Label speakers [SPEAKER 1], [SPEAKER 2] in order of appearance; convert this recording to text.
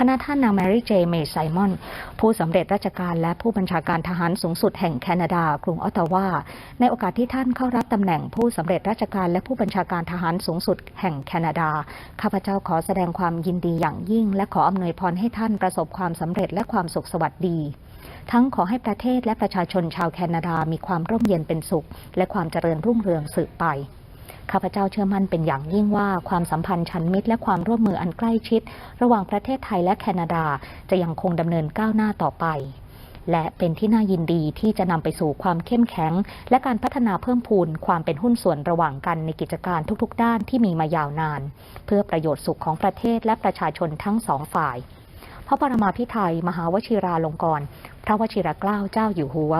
[SPEAKER 1] พระนาท่านนางแมรี่เจเมย์ไซมอน ผู้สำเร็จราชการและผู้บัญชาการทหารสูงสุดแห่งแคนาดา กรุงออตตาวา ในโอกาสที่ท่านเข้ารับตำแหน่งผู้สำเร็จราชการและผู้บัญชาการทหารสูงสุดแห่งแคนาดา ข้าพเจ้าขอแสดงความยินดีอย่างยิ่ง และขออำนวยพรให้ท่านประสบความสำเร็จและความสุขสวัสดีทั้งขอให้ประเทศและประชาชนชาวแคนาดามีความร่มเย็นเป็นสุข และความเจริญรุ่งเรืองสืบไป ข้าพเจ้าเชื่อมั่นเป็นอย่างยิ่งว่าความสัมพันธ์ชั้นมิตรและความร่วมมืออันใกล้ชิด ระหว่างประเทศไทยและแคนาดาจะยังคงดำเนินก้าวหน้าต่อไปและเป็นที่น่ายินดีที่จะนำไปสู่ความเข้มแข็ง และการพัฒนาเพิ่มพูนความเป็นหุ้นส่วนระหว่างกันในกิจการทุกๆ ด้านที่มีมายาวนาน เพื่อประโยชน์สุขของประเทศและประชาชนทั้งสองฝ่าย พระปรมาภิไธยมหาวชิราลงกรณ์พระวชิรเกล้าเจ้าอยู่หัว